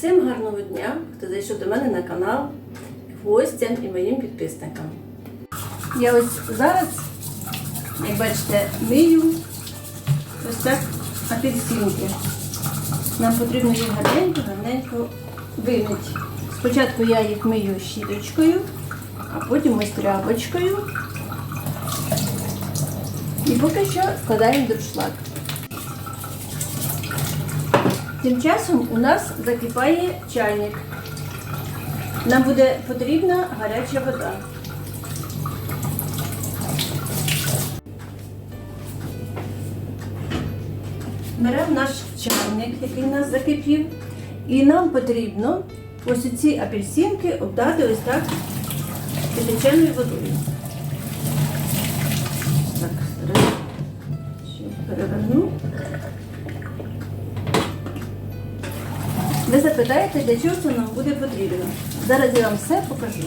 Всім гарного дня, хто зайшов до мене на канал, гостям і моїм підписникам. Я ось зараз, як бачите, мию ось так апельсинки. Нам потрібно їх гарненько, гарненько вимити. Спочатку я їх мию щіточкою, а потім ось тряпочкою. І поки що складаємо дуршлаг. Тим часом у нас закипає чайник. Нам буде потрібна гаряча вода. Беремо наш чайник, який у нас закипів, і нам потрібно ось ці апельсинки обдати ось так кипяченою водою. Ви запитаєте, для чого це нам буде потрібно. Зараз я вам все покажу.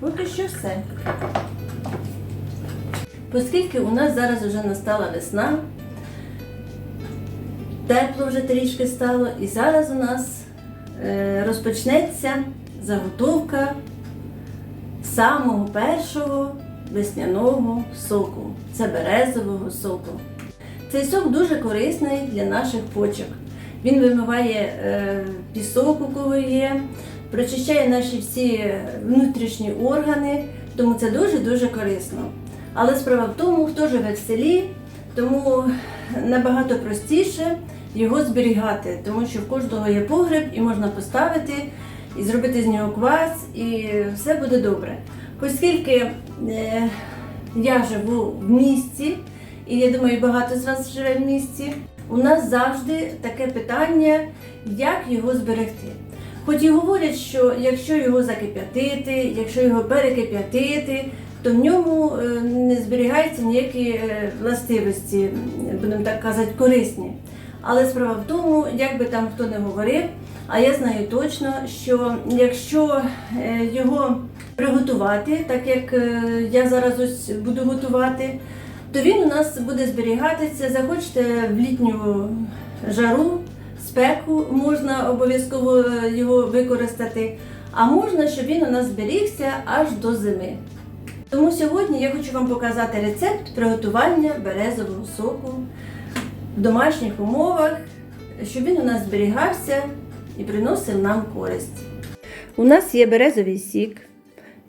Поки що все. Оскільки у нас зараз вже настала весна, тепло вже трішки стало, і зараз у нас е, розпочнеться заготовка самого першого весняного соку. Це березового соку. Цей сок дуже корисний для наших почок. Він вимиває е, пісок, у кого є, прочищає наші всі внутрішні органи, тому це дуже-дуже корисно. Але справа в тому, хто живе в селі, тому набагато простіше його зберігати, тому що в кожного є погреб і можна поставити і зробити з нього квас, і все буде добре. Оскільки е, я живу в місті, і я думаю, багато з вас живе в місті. У нас завжди таке питання, як його зберегти. Хоч і говорять, що якщо його закип'ятити, якщо його перекип'ятити, то в ньому е, не зберігаються ніякі е, властивості, будемо так казати, корисні. Але справа в тому, як би там хто не говорив, а я знаю точно, що якщо е, його приготувати, так як я зараз ось буду готувати, то він у нас буде зберігатися. Захочете в літню жару, спеку, можна обов'язково його використати, а можна, щоб він у нас зберігся аж до зими. Тому сьогодні я хочу вам показати рецепт приготування березового соку в домашніх умовах, щоб він у нас зберігався і приносив нам користь. У нас є березовий сік.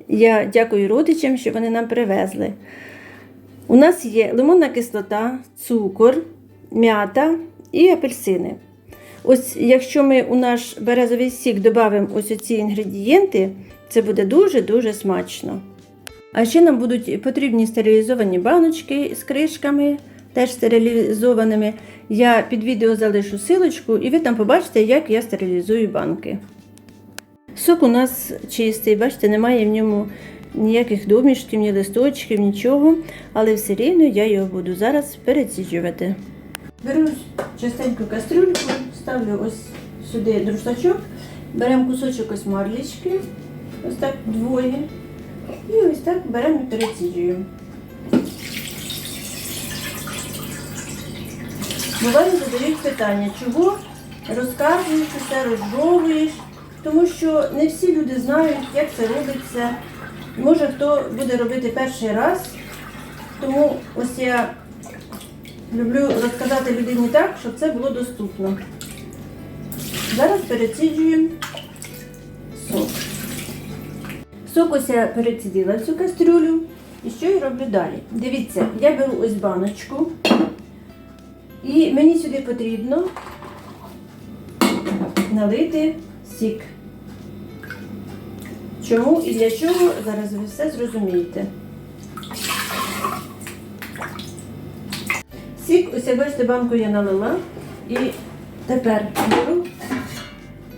Я дякую родичам, що вони нам привезли. У нас є лимонна кислота, цукор, м'ята і апельсини. Ось якщо ми у наш березовий сік додамо ось ці інгредієнти, це буде дуже-дуже смачно. А ще нам будуть потрібні стерилізовані баночки з кришками, теж стерилізованими. Я під відео залишу силочку, і ви там побачите, як я стерилізую банки. Сок у нас чистий, бачите, немає в ньому ніяких домішків, ні листочків, нічого, але все рівно я його буду зараз переціджувати. Беру частеньку кастрюльку, ставлю ось сюди друштачок, беремо кусочок ось марлічки, ось так двоє. І ось так беремо і переціджуємо. Буває задають питання, чого розказуєш все, розжовуєш, тому що не всі люди знають, як це робиться. Може хто буде робити перший раз, тому ось я люблю розказати людині так, щоб це було доступно. Зараз переціджуємо сок. Сок ось я перецідила цю кастрюлю. І що я роблю далі? Дивіться, я беру ось баночку. І мені сюди потрібно налити сік. Чому і для чого, зараз ви все зрозумієте. Сік, ось як бачите, банку я налила. І тепер беру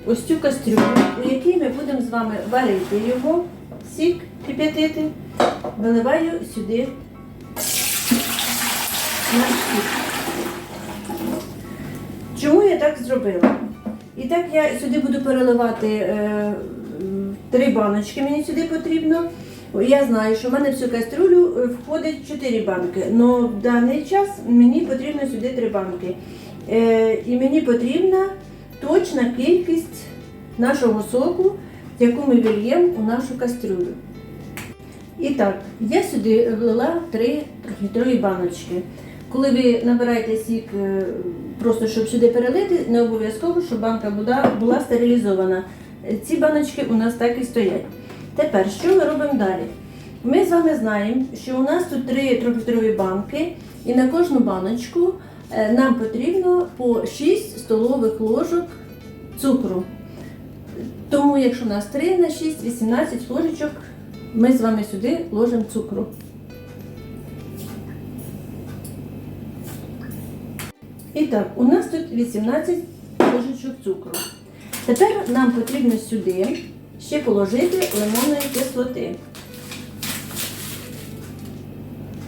ось цю кастрюлю, у якій ми будемо з вами варити його, сік кип'ятити, виливаю сюди наш сік. Чому я так зробила? І так я сюди буду переливати е, три баночки, мені сюди потрібно. Я знаю, що в мене в цю кастрюлю е, входить 4 банки, але в даний час мені потрібно сюди 3 банки. Е, і мені потрібна точна кількість нашого соку, яку ми вільємо у нашу кастрюлю. І так, я сюди влила три трьохлітрові баночки. Коли ви набираєте сік, е, просто щоб сюди перелити, не обов'язково, щоб банка була стерилізована. Ці баночки у нас так і стоять. Тепер, що ми робимо далі? Ми з вами знаємо, що у нас тут три трьохлітрові банки, і на кожну баночку е, нам потрібно по 6 столових ложок цукру. Тому, якщо у нас 3 на 6, 18 ложечок, ми з вами сюди ложимо цукру. І так, у нас тут 18 ложечок цукру. Тепер нам потрібно сюди ще положити лимонної кислоти.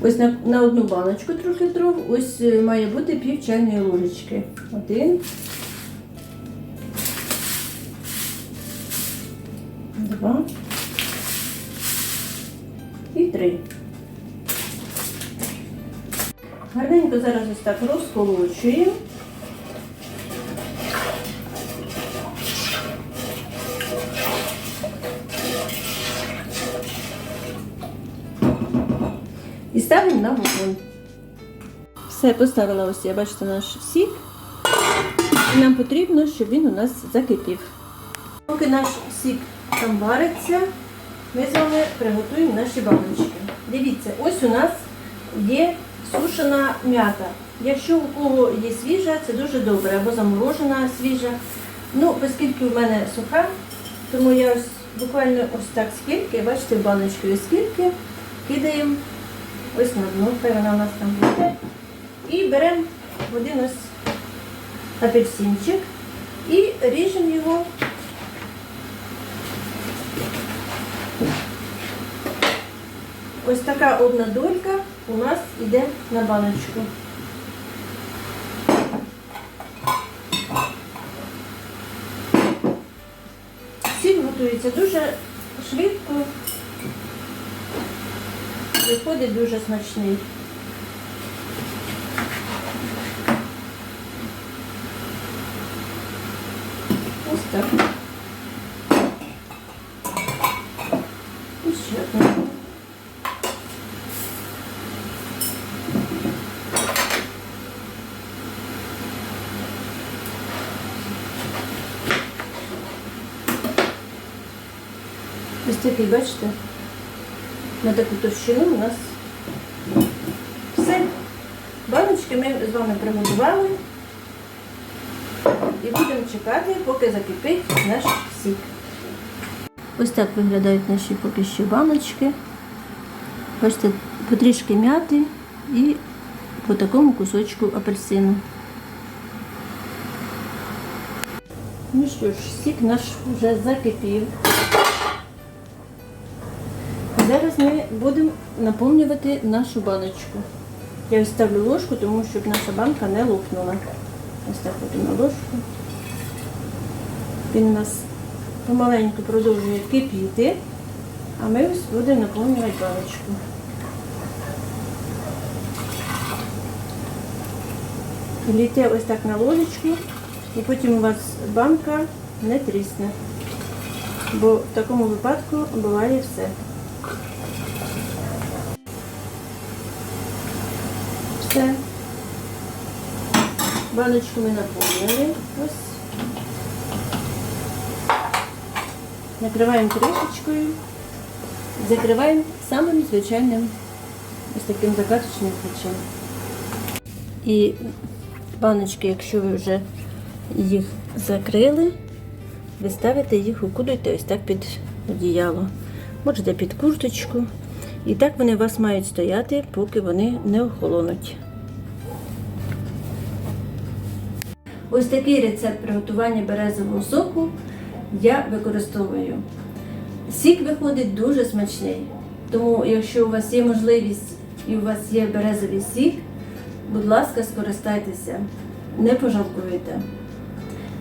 Ось на, на одну баночку трьохлітрову, ось е, має бути пів чайної ложечки. Один. Два. І три. Гарненько зараз ось так розколочуємо. Ставимо на вогонь. Все, поставила ось я, бачите, наш сік. І нам потрібно, щоб він у нас закипів. Поки наш сік там вариться, ми з вами приготуємо наші баночки. Дивіться, ось у нас є сушена м'ята. Якщо у кого є свіжа, це дуже добре, або заморожена свіжа. Ну, оскільки в мене суха, тому я ось буквально ось так скільки, бачите, ось скільки, кидаємо ось хай вона у нас там буде. І беремо один ось апельсинчик і ріжемо його. Ось така одна долька у нас йде на баночку. Сік готується дуже швидко. Виходить дуже смачний. Ось так. Ось такий, бачите, на таку товщину у нас все. Баночки ми з вами приготували і будемо чекати, поки закипить наш сік. Ось так виглядають наші поки що баночки. Бачите, потрішки м'яти і по такому кусочку апельсину. Ну що ж, сік наш вже закипів. Будемо наповнювати нашу баночку. Я ставлю ложку, тому щоб наша банка не лопнула. Ось так от на ложку. Він у нас помаленьку продовжує кипіти, а ми ось будемо наповнювати баночку. Лійте ось так на ложечку, і потім у вас банка не трісне. Бо в такому випадку буває все. Все. Баночку ми наповнили. Ось. Накриваємо кришечкою, закриваємо самим звичайним ось таким закаточним ключем. І баночки, якщо ви вже їх закрили, ви ставите їх, укутуєте ось так під одіяло. Можете під курточку. І так вони у вас мають стояти, поки вони не охолонуть. Ось такий рецепт приготування березового соку я використовую. Сік виходить дуже смачний. Тому, якщо у вас є можливість і у вас є березовий сік, будь ласка, скористайтеся, не пожалкуєте.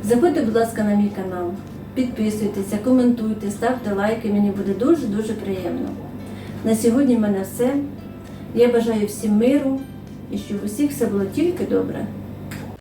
Заходьте, будь ласка, на мій канал, підписуйтеся, коментуйте, ставте лайки, мені буде дуже-дуже приємно. На сьогодні в мене все. Я бажаю всім миру і щоб усіх все було тільки добре.